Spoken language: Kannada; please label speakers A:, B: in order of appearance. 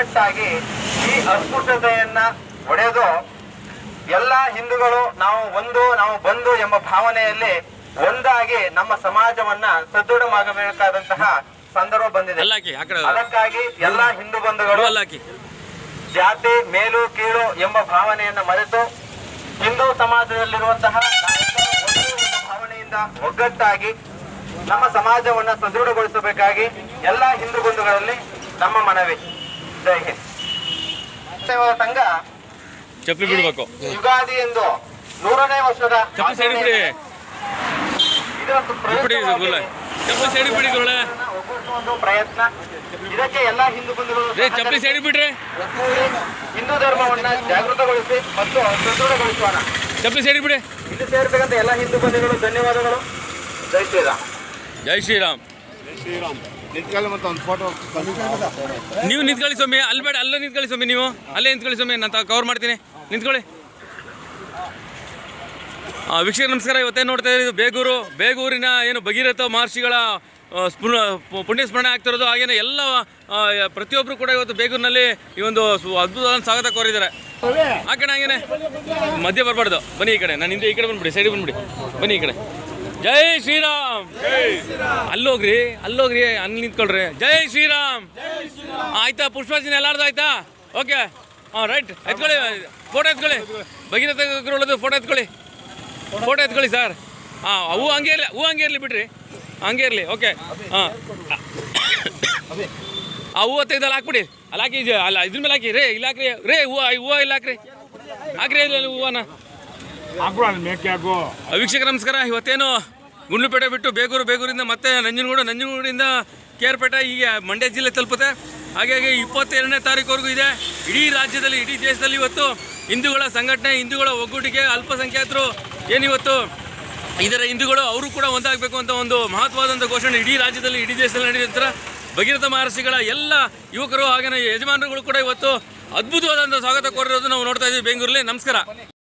A: ಒಗ್ಗಟ್ಟಾಗಿ ಈ ಅಸ್ಪೃಶ್ಯತೆಯನ್ನ ಒಡೆದು ಎಲ್ಲ ಹಿಂದೂಗಳು ನಾವು ಒಂದು ನಾವು ಬಂದು ಎಂಬ ಭಾವನೆಯಲ್ಲಿ ಒಂದಾಗಿ ನಮ್ಮ ಸಮಾಜವನ್ನ ಸದೃಢವಾಗಬೇಕಾದಂತಹ ಸಂದರ್ಭ ಬಂದಿದೆ. ಅದಕ್ಕಾಗಿ ಎಲ್ಲಾ ಹಿಂದೂ ಬಂಧುಗಳು ಜಾತಿ ಮೇಲು ಕೀಳು ಎಂಬ ಭಾವನೆಯನ್ನ ಮರೆತು ಹಿಂದೂ ಸಮಾಜದಲ್ಲಿರುವಂತಹ ಭಾವನೆಯಿಂದ ಒಗ್ಗಟ್ಟಾಗಿ ನಮ್ಮ ಸಮಾಜವನ್ನ ಸದೃಢಗೊಳಿಸಬೇಕಾಗಿ ಎಲ್ಲಾ ಹಿಂದೂ ಬಂಧುಗಳಲ್ಲಿ ನಮ್ಮ ಮನವಿ. ಜೈ ಹಿಂದ್ ಸೇವಾ ಸಂಘ.
B: ಚಪ್ಪಲಿ ಬಿಡಬೇಕು.
A: ಯುಗಾದಿ ಎಂದು ನೂರನೇ ವರ್ಷದ
B: ಚಪ್ಪಲಿ ಸೈಡ್ ಬಿಡಿ. ಚಪ್ಪಲಿ ಸೈಡ್ ಬಿಡಿ ಗುರುಳೆ
A: ಒಂದು ಪ್ರಯತ್ನ. ಇದಕ್ಕೆ ಎಲ್ಲ ಹಿಂದೂ ಬಂಧುಗಳು
B: ಚಪ್ಪಲಿ ಸೈಡ್ ಬಿಡ್ರಿ.
A: ಹಿಂದೂ ಧರ್ಮವನ್ನ ಜಾಗೃತಗೊಳಿಸಿ ಮತ್ತು ಸದೃಢಗೊಳಿಸೋಣ.
B: ಚಪ್ಪಲಿ ಸೈಡ್ ಬಿಡಿ.
A: ಇಲ್ಲಿ ಸೇರ್ಬೇಕಂತ ಎಲ್ಲ ಹಿಂದೂ ಬಂಧುಗಳು ಧನ್ಯವಾದಗಳು. ಜೈ ಶ್ರೀರಾಮ್.
B: ಜೈ ಶ್ರೀರಾಮ್. ನೀವು ನಿಂತ್ಕೊಳ್ಳಿ ಸ್ವಾಮಿ, ಅಲ್ಲಿ ಬೇಡ, ಅಲ್ಲೇ ನಿಂತ್ಕೊಳ್ಳಿ ಸ್ವಾಮಿ ನೀವು. ಅಲ್ಲೇ ನಿಂತ್ಕೊಳ್ಳಿ ಸ್ವಾಮಿ, ನಾನು ಕವರ್ ಮಾಡ್ತೀನಿ. ನಿಂತ್ಕೊಳ್ಳಿ. ವೀಕ್ಷಕ ನಮಸ್ಕಾರ. ಇವತ್ತೇನು ನೋಡ್ತಾ ಇದ್ದೀವಿ ಬೇಗೂರು, ಬೇಗೂರಿನ ಏನು ಭಗೀರಥ ಮಹರ್ಷಿಗಳ ಸ್ಮೃ ಪುಣ್ಯ ಸ್ಮರಣೆ ಆಗ್ತಿರೋದು ಹಾಗೇನೆ ಎಲ್ಲ ಪ್ರತಿಯೊಬ್ಬರು ಕೂಡ ಇವತ್ತು ಬೇಗೂರಿನಲ್ಲಿ ಈ ಒಂದು ಅದ್ಭುತವಾದ ಸ್ವಾಗತ ಕೋರಿದ್ದಾರೆ. ಆ ಕಡೆ ಹಾಗೇನೆ. ಮಧ್ಯೆ ಬರಬಾರ್ದು. ಬನ್ನಿ ಈ ಕಡೆ. ನಾನು ಹಿಂದೆ ಈ ಕಡೆ ಬಂದ್ಬಿಡಿ ಸೈಡಿಗೆ ಬಂದ್ಬಿಡಿ. ಬನ್ನಿ ಈ ಕಡೆ. ಜೈ ಶ್ರೀರಾಮ್. ಅಲ್ಲೋಗ್ರಿ ಅಲ್ಲೋಗ್ರಿ, ಅಲ್ಲಿ ನಿಂತ್ಕೊಳ್ರಿ. ಜೈ ಶ್ರೀರಾಮ್. ಆಯ್ತಾ ಪುಷ್ಪಾರ್ಚನೆ ಎಲ್ಲಾರ್ದು ಆಯ್ತಾ? ಓಕೆ ಹಾಂ ರೈಟ್ ಎತ್ಕೊಳ್ಳಿ ಫೋಟೋ ಎತ್ಕೊಳ್ಳಿ. ಭಗೀರಥ ಗುರುಳದು ಫೋಟೋ ಎತ್ಕೊಳ್ಳಿ. ಫೋಟೋ ಎತ್ಕೊಳ್ಳಿ ಸರ್ ಹಾಂ, ಹೂ ಹಂಗೆ ಇರಲಿ, ಹೂ ಹಂಗೆ ಇರಲಿ ಬಿಡ್ರಿ. ಹಂಗೆ ಇರಲಿ ಓಕೆ ಹಾಂ. ಆ ಹೂವು ತೆಗ್ದಲ್ಲಿ ಹಾಕ್ಬಿಡಿ. ಅಲ್ಲಿ ಹಾಕಿ, ಅಲ್ಲ ಇದ್ರ ಮೇಲೆ ಹಾಕಿ. ರೇ, ಇಲ್ಲಿ ಹಾಕ್ರಿ. ರೇ, ಹೂವು ಹೂವು ಇಲ್ಲಿ ಹಾಕ್ರಿ. ಹಾಕ್ರಿ ಇಲ್ಲಿ
C: ಹಾಕು ಅಲ್ಲಿ ಮೇಕೆ ಹಾಕು
B: ವೀಕ್ಷಕ ನಮಸ್ಕಾರ. ಇವತ್ತೇನು ಗುಂಡ್ಲುಪೇಟೆ ಬಿಟ್ಟು ಬೇಗೂರು, ಬೇಗೂರಿಂದ ಮತ್ತೆ ನಂಜನಗೂಡು, ನಂಜನಗೂಡಿಂದ ಕೇರ್ಪೇಟೆ ಈಗ ಮಂಡ್ಯ ಜಿಲ್ಲೆ ತಲುಪುತ್ತೆ. ಹಾಗಾಗಿ ಇಪ್ಪತ್ತೆರಡನೇ ತಾರೀಕುವರೆಗೂ ಇದೆ. ಇಡೀ ರಾಜ್ಯದಲ್ಲಿ, ಇಡೀ ದೇಶದಲ್ಲಿ ಇವತ್ತು ಹಿಂದೂಗಳ ಸಂಘಟನೆ, ಹಿಂದೂಗಳ ಒಗ್ಗೂಟಿಗೆ ಅಲ್ಪಸಂಖ್ಯಾತರು ಏನಿವತ್ತು ಇದರ ಹಿಂದೂಗಳು ಅವರು ಕೂಡ ಒಂದಾಗಬೇಕು ಅಂತ ಒಂದು ಮಹತ್ವವಾದಂಥ ಘೋಷಣೆ ಇಡೀ ರಾಜ್ಯದಲ್ಲಿ, ಇಡೀ ದೇಶದಲ್ಲಿ ನಡೆಯುತ್ತರ ಭಗೀರಥ ಮಹರ್ಷಿಗಳ ಎಲ್ಲ ಯುವಕರು ಹಾಗೆಯೇ ಯಜಮಾನರುಗಳು ಕೂಡ ಇವತ್ತು ಅದ್ಭುತವಾದಂಥ ಸ್ವಾಗತ ಕೋರಿರೋದು ನಾವು ನೋಡ್ತಾ ಇದ್ದೀವಿ ಬೆಂಗಳೂರಲ್ಲಿ ನಮಸ್ಕಾರ.